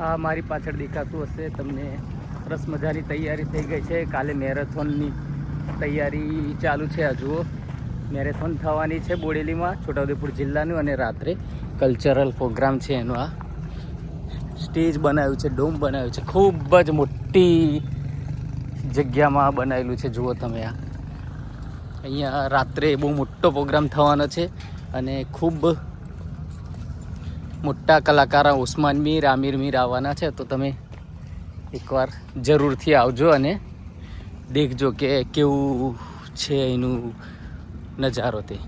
આ મારી પાછળ દેખાતું હશે. તમને સરસ મજાની તૈયારી થઈ ગઈ છે. કાલે મેરેથોનની તૈયારી ચાલુ છે આ જુઓ. મેરેથોન થવાની છે બોડેલીમાં, છોટાઉદેપુર જિલ્લાનું અને રાત્રે કલ્ચરલ પ્રોગ્રામ છે એનો આ. સ્ટેજ બનાવ્યું છે, ડોમ બનાવ્યું છે. ખૂબ જ મોટી જગ્યામાં બનાવેલું છે. જુઓ તમે આ. અહીંયા રાત્રે બહુ મોટો પ્રોગ્રામ થવાનો છે અને ખૂબ મોટા કલાકાર ઉસ્માન મીર, આમિર મીર આવવાના છે, તો તમે એકવાર જરૂરથી આવજો અને દેખજો કે કેવું છે એનું નજારો તે.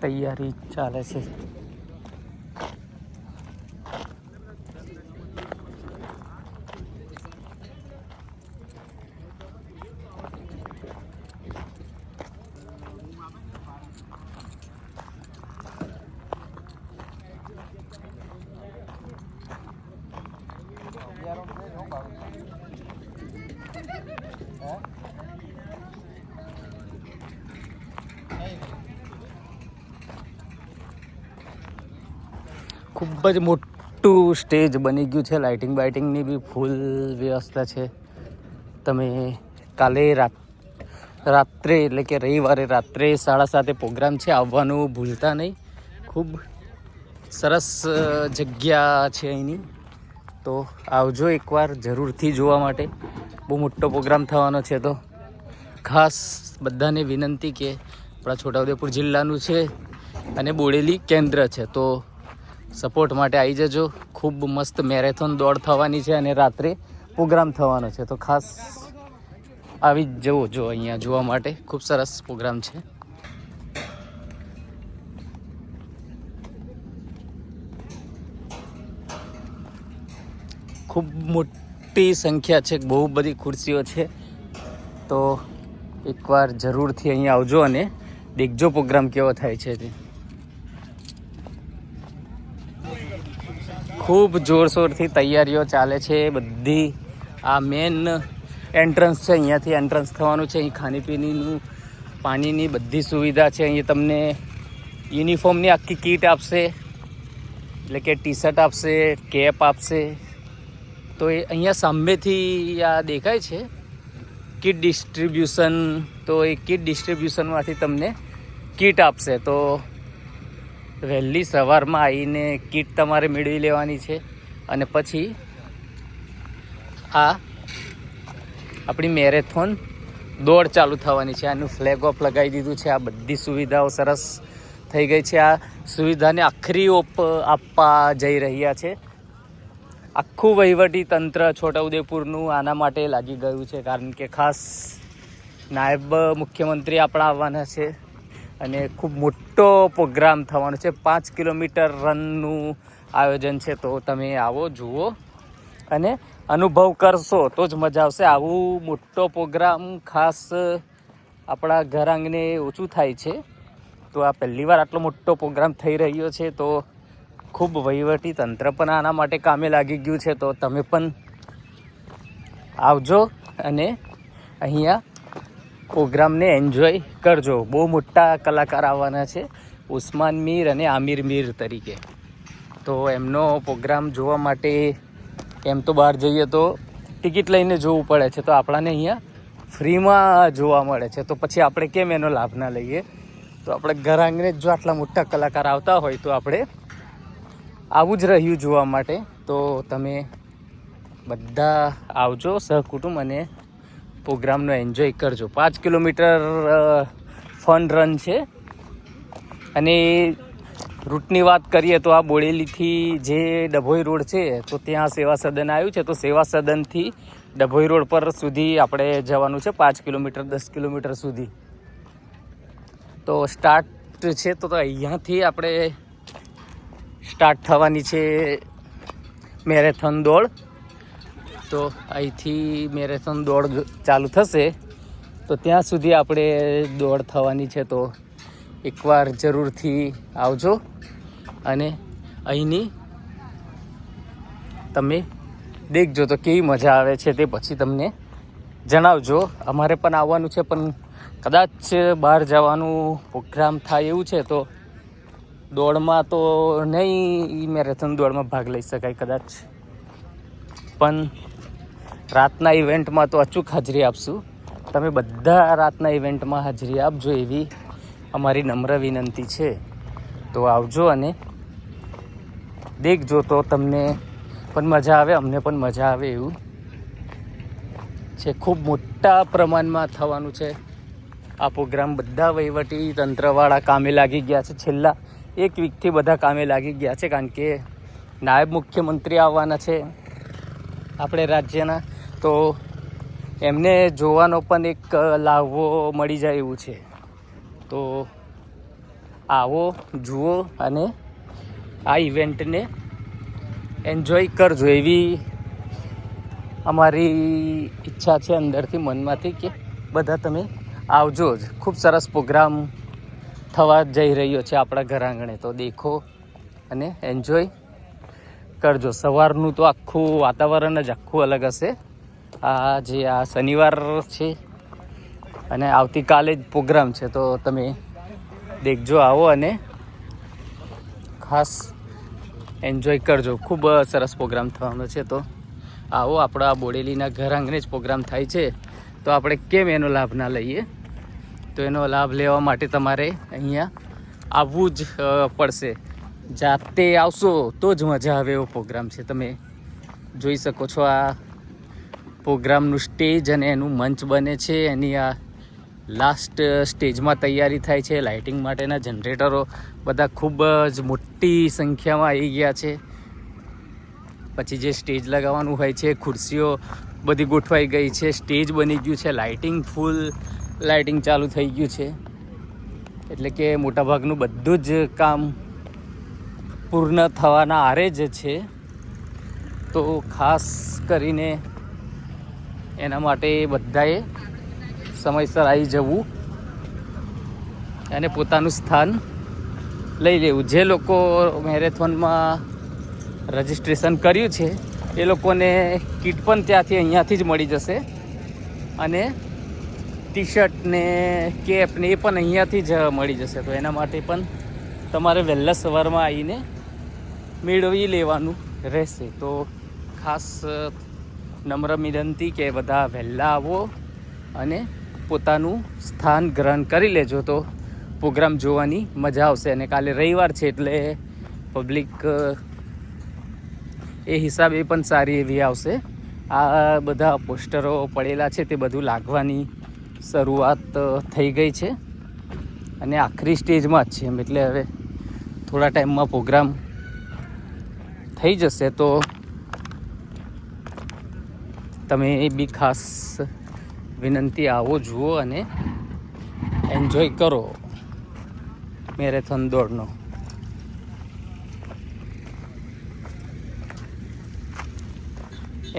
તૈયારી ચાલે છે. ખૂબ જ મોટું સ્ટેજ બની ગયું છે. લાઇટિંગ બાઇટિંગની બી ફૂલ વ્યવસ્થા છે. તમે કાલે રાત, રાત્રે એટલે કે રવિવારે રાત્રે સાડા સાતે પ્રોગ્રામ છે. આવવાનું ભૂલતા નહીં. ખૂબ સરસ જગ્યા છે અહીંની તો આવજો એકવાર જરૂરથી જોવા માટે. બહુ મોટો પ્રોગ્રામ થવાનો છે તો. ખાસ બધાને વિનંતી કે આપણા છોટાઉદેપુર જિલ્લાનું છે અને બોડેલી કેન્દ્ર છે. તો સપોર્ટ માટે આવી જજો. ખૂબ મસ્ત મેરેથોન દોડ થવાની છે અને રાત્રે પ્રોગ્રામ થવાનો છે. તો ખાસ આવી જવો જો અહીંયા જોવા માટે. ખૂબ સરસ પ્રોગ્રામ છે. ખૂબ મોટી સંખ્યા છે. બહુ બધી ખુરશીઓ છે. તો એકવાર જરૂરથી અહીંયા આવજો અને દેખજો પ્રોગ્રામ કેવો થાય છે તે. ખૂબ જોરશોરથી તૈયારીઓ ચાલે છે. બધી આ મેન એન્ટ્રન્સ છે. અહીંયાથી એન્ટ્રન્સ થવાનું છે. અહીં ખાણીપીણીનું, પાણીની બધી સુવિધા છે. અહીં તમને યુનિફોર્મની આખી કીટ આપશે. એટલે કે ટી શર્ટ આપશે કેપ આપશે. તો એ અહીંયા સામેથી આ દેખાય છે. કીટ ડિસ્ટ્રીબ્યુશન તો એ કીટ ડિસ્ટ્રીબ્યુશનમાંથી તમને કીટ આપશે. તો વહેલી સવારમાં આવીને કીટ તમારે મેળવી લેવાની છે અને પછી આ આપણી મેરેથોન દોડ ચાલુ થવાની છે. આનું ફ્લેગ ઓફ લગાવી દીધું છે. આ બધી સુવિધાઓ સરસ થઈ ગઈ છે. આ સુવિધાને આખરી ઓપ આપવા જઈ રહ્યા છે. આખું વહીવટી તંત્ર છોટાઉદેપુરનું આના માટે લાગી ગયું છે. કારણ કે ખાસ નાયબ મુખ્યમંત્રી આપણા આવવાના છે. અને ખૂબ મોટો પ્રોગ્રામ થવાનો છે. પાંચ કિલોમીટર રનનું આયોજન છે. તો તમે આવો, જુઓ. અને અનુભવ કરશો તો જ મજા આવશે. આવું મોટો પ્રોગ્રામ ખાસ આપણા ઘર આંગણે ઓછું થાય છે. તો આ પહેલી વાર આટલો મોટો પ્રોગ્રામ થઈ રહ્યો છે. તો ખૂબ વહીવટી તંત્ર પણ આના માટે કામે લાગી ગયું છે. તો તમે પણ આવજો અને અહીંયા પ્રોગ્રામને એન્જોય કરજો. બહુ મોટા કલાકાર આવવાના છે, ઉસ્માન મીર અને આમિર મીર તરીકે. તો એમનો પ્રોગ્રામ જોવા માટે એમ તો બહાર જઈએ તો ટિકિટ લઈને જોવું પડે છે, તો આપણાને અહીંયા ફ્રીમાં જોવા મળે છે. તો પછી આપણે કેમ એનો લાભ ના લઈએ? તો આપણે ઘર આંગણે જો આટલા મોટા કલાકાર આવતા હોય તો આપણે આવું જ રહ્યું જોવા માટે. તો તમે બધા આવજો સહકુટુંબ અને પ્રોગ્રામનો એન્જોય કરજો. પાંચ કિલોમીટર ફન રન છે. અને રૂટની વાત કરીએ તો આ બોડેલીથી જે ડભોઈ રોડ છે, તો ત્યાં સેવા સદન આવ્યું છે. તો સેવા સદનથી ડભોઈ રોડ પર સુધી આપણે જવાનું છે, પાંચ કિલોમીટર, દસ કિલોમીટર સુધી. તો સ્ટાર્ટ છે તો અહીંયાથી આપણે સ્ટાર્ટ થવાની છે મેરેથોન દોડ. તો અહીંથી મેરેથોન દોડ ચાલુ થશે. તો ત્યાં સુધી આપણે દોડ થવાની છે તો એકવાર જરૂરથી આવજો. અને અહીંની તમે દેખજો તો કેવી મજા આવે છે તે પછી તમને જણાવજો. અમારે પણ આવવાનું છે, પણ કદાચ બહાર જવાનું પ્રોગ્રામ થાય એવું છે તો દોડમાં તો નહીં મેરેથોન દોડમાં ભાગ લઈ શકાય કદાચ. પણ રાતના ઇવેન્ટમાં તો અચૂક હાજરી આપશું. તમે બધા રાતના ઇવેન્ટમાં હાજરી આપજો એવી અમારી નમ્ર વિનંતી છે. તો આવજો અને દેખજો તો તમને પણ મજા આવે, અમને પણ મજા આવે એવું છે. ખૂબ મોટા પ્રમાણમાં થવાનું છે. આ પ્રોગ્રામ બધા વહીવટી તંત્રવાળા કામે લાગી ગયા છે. છેલ્લા એક વીકથી બધા કામે લાગી ગયા છે, કારણ કે નાયબ મુખ્યમંત્રી આવવાના છે. આપણે રાજ્યના, તો એમને જોવાનો પણ એક લાહવો મળી જાય એવું છે. તો આવો, જુઓ અને આ ઇવેન્ટને એન્જોય કરજો એવી અમારી ઈચ્છા છે અંદરથી મનમાંથી કે બધા તમે આવજો જ. ખૂબ સરસ પ્રોગ્રામ થવા જઈ રહ્યો છે આપણા ઘર આંગણે તો દેખો અને એન્જોય કરજો સવારનું તો આખું વાતાવરણ જ આખું અલગ હશે. આ જે આ શનિવાર છે અને આવતીકાલે જ પ્રોગ્રામ છે, તો તમે દેખજો, આવો અને ખાસ એન્જોય કરજો. ખૂબ સરસ પ્રોગ્રામ થવાનો છે, તો આવો, આપણા બોડેલીના ઘર આંગણે જ પ્રોગ્રામ થાય છે. તો આપણે કેમ એનો લાભ ના લઈએ? તો એનો લાભ લેવા માટે તમારે અહીંયા આવવું જ પડશે. જાતે આવશો તો જ મજા આવે એવો પ્રોગ્રામ છે. તમે જોઈ શકો છો આ પ્રોગ્રામનું સ્ટેજ અને એનું મંચ બને છે. એની આ લાસ્ટ સ્ટેજમાં તૈયારી થાય છે. લાઇટિંગ માટેના જનરેટરો બધા ખૂબ જ મોટી સંખ્યામાં આવી ગયા છે. પછી જે સ્ટેજ લગાવવાનું હોય છે, ખુરશીઓ બધી ગોઠવાઈ ગઈ છે. સ્ટેજ બની ગયું છે. લાઇટિંગ ફૂલ લાઇટિંગ ચાલુ થઈ ગયું છે. એટલે કે મોટાભાગનું બધું જ કામ પૂર્ણ થવાના આરે જ છે. તો ખાસ કરીને એના માટે બધાએ સમયસર આવી જવું અને પોતાનું સ્થાન લઈ લેવું. જે લોકો મેરેથોનમાં રજિસ્ટ્રેશન કર્યું છે, એ લોકોને કીટ પણ ત્યાંથી અહીંયાથી જ મળી જશે. અને ટી શર્ટ ને કેપ ને એ પણ અહીંયાથી જ મળી જશે. તો એના માટે પણ તમારે વહેલા સવારમાં આવીને મેળવી લેવાનું રહેશે. તો ખાસ નમ્ર વિનંતી કે બધા વહેલા આવો અને પોતાનું સ્થાન ગ્રહણ કરી લેજો. તો પ્રોગ્રામ જોવાની મજા આવશે અને કાલે રવિવાર છે એટલે પબ્લિક એ હિસાબે પણ સારી એવી આવશે. આ બધા પોસ્ટરો પડેલા છે તે બધું લાગવાની શરૂઆત થઈ ગઈ છે. અને આખરી સ્ટેજમાં જ છે એમ. એટલે હવે થોડા ટાઈમમાં પ્રોગ્રામ થઈ જશે તો તમે એ બી ખાસ વિનંતી આવો, જુઓ અને એન્જોય કરો મેરેથોન દોડનો.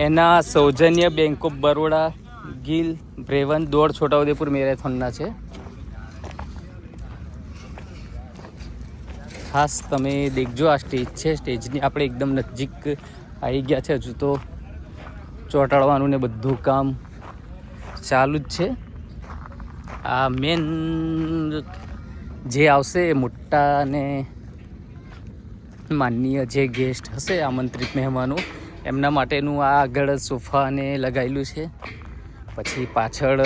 એના સૌજન્ય બેંક ઓફ બરોડા ગીલ બ્રેવન દોડ છોટાઉદેપુર મેરેથોનના છે. ખાસ તમે દેખજો આ સ્ટેજ છે. સ્ટેજની આપણે એકદમ નજીક આવી ગયા છે હજુ તો. ચોંટાડવાનું ને બધું કામ ચાલુ જ છે. આ મેન જે આવશે મોટા અને માનનીય જે ગેસ્ટ હશે, આમંત્રિત મહેમાનો, એમના માટેનું આ આગળ સોફાને લગાવેલું છે. પછી પાછળ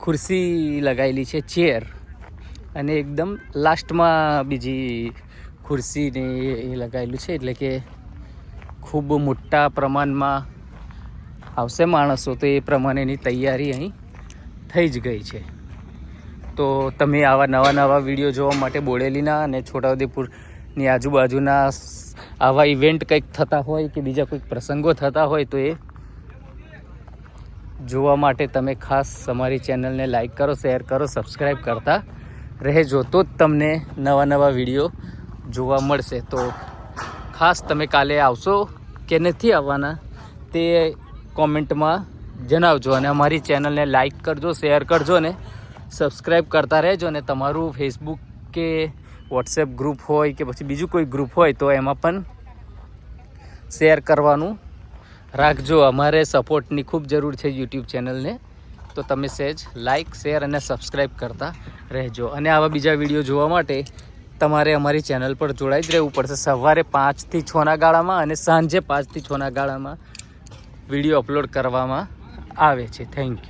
ખુરશી લગાવેલી છે ચેર અને એકદમ લાસ્ટમાં બીજી ખુરશીને એ લગાવેલું છે એટલે કે ખૂબ મોટા પ્રમાણમાં આવશે માણસો, તો એ પ્રમાણેની તૈયારી અહીં થઈ જ ગઈ છે. તો તમે આવા નવા નવા વીડિયો જોવા માટે બોડેલીના અને છોટાઉદેપુરની આજુબાજુના આવા ઇવેન્ટ કંઈક થતા હોય કે બીજા કોઈક પ્રસંગો થતા હોય, તો એ જોવા માટે તમે ખાસ અમારી ચેનલને લાઈક કરો, શેર કરો, સબસ્ક્રાઈબ કરતા રહેજો તો જ તમને નવા નવા વીડિયો જોવા મળશે. તો ખાસ તમે કાલે આવશો કે નથી આવવાના તે કોમેન્ટમાં જણાવજો અને અમારી ચેનલને લાઈક કરજો, શેર કરજો ને સબસ્ક્રાઈબ કરતા રહેજો ને તમારું ફેસબુક કે વોટ્સએપ ગ્રુપ હોય કે પછી બીજું કોઈ ગ્રુપ હોય તો એમાં પણ શેર કરવાનું રાખજો. અમારે સપોર્ટની ખૂબ જરૂર છે યુટ્યુબ ચેનલને તો તમે સહેજ લાઇક શેર અને સબસ્ક્રાઈબ કરતા રહેજો. અને આવા બીજા વીડિયો જોવા માટે તમારે અમારી ચેનલ પર જોડાઈ જ રહેવું પડશે. સવારે પાંચથી છના ગાળામાં અને સાંજે પાંચથી છના ગાળામાં વીડિયો અપલોડ કરવામાં આવે છે. Thank you